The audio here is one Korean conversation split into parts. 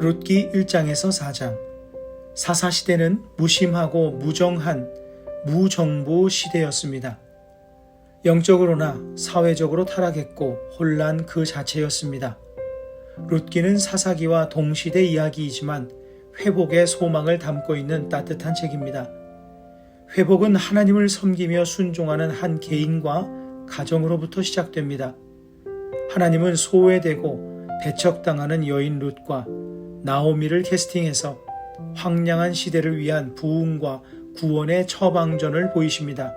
룻기 1장에서 4장 사사시대는 무심하고 무정한 무정보 시대였습니다. 영적으로나 사회적으로 타락했고 혼란 그 자체였습니다. 룻기는 사사기와 동시대 이야기이지만 회복의 소망을 담고 있는 따뜻한 책입니다. 회복은 하나님을 섬기며 순종하는 한 개인과 가정으로부터 시작됩니다. 하나님은 소외되고 배척당하는 여인 룻과 나오미를 캐스팅해서 황량한 시대를 위한 부흥과 구원의 처방전을 보이십니다.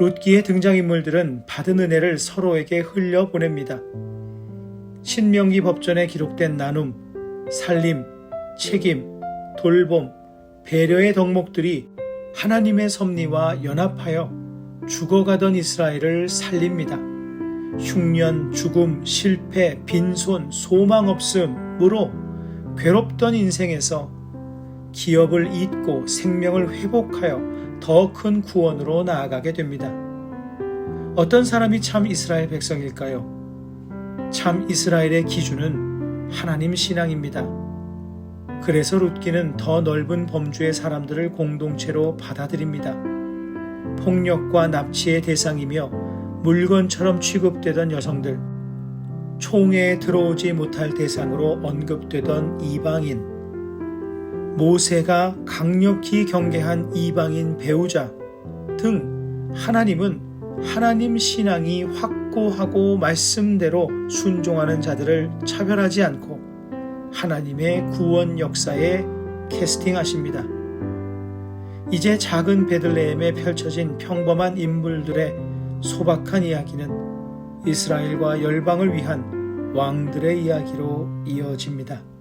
룻기의 등장인물들은 받은 은혜를 서로에게 흘려 보냅니다. 신명기 법전에 기록된 나눔, 살림, 책임, 돌봄, 배려의 덕목들이 하나님의 섭리와 연합하여 죽어가던 이스라엘을 살립니다. 흉년, 죽음, 실패, 빈손, 소망 없음으로 괴롭던 인생에서 기업을 잇고 생명을 회복하여 더 큰 구원으로 나아가게 됩니다. 어떤 사람이 참 이스라엘 백성일까요? 참 이스라엘의 기준은 하나님 신앙입니다. 그래서 룻기는 더 넓은 범주의 사람들을 공동체로 받아들입니다. 폭력과 납치의 대상이며 물건처럼 취급되던 여성들, 총회에 들어오지 못할 대상으로 언급되던 이방인, 모세가 강력히 경계한 이방인 배우자 등 하나님은 하나님 신앙이 확고하고 말씀대로 순종하는 자들을 차별하지 않고 하나님의 구원 역사에 캐스팅하십니다. 이제 작은 베들레헴에 펼쳐진 평범한 인물들의 소박한 이야기는 이스라엘과 열방을 위한 왕들의 이야기로 이어집니다.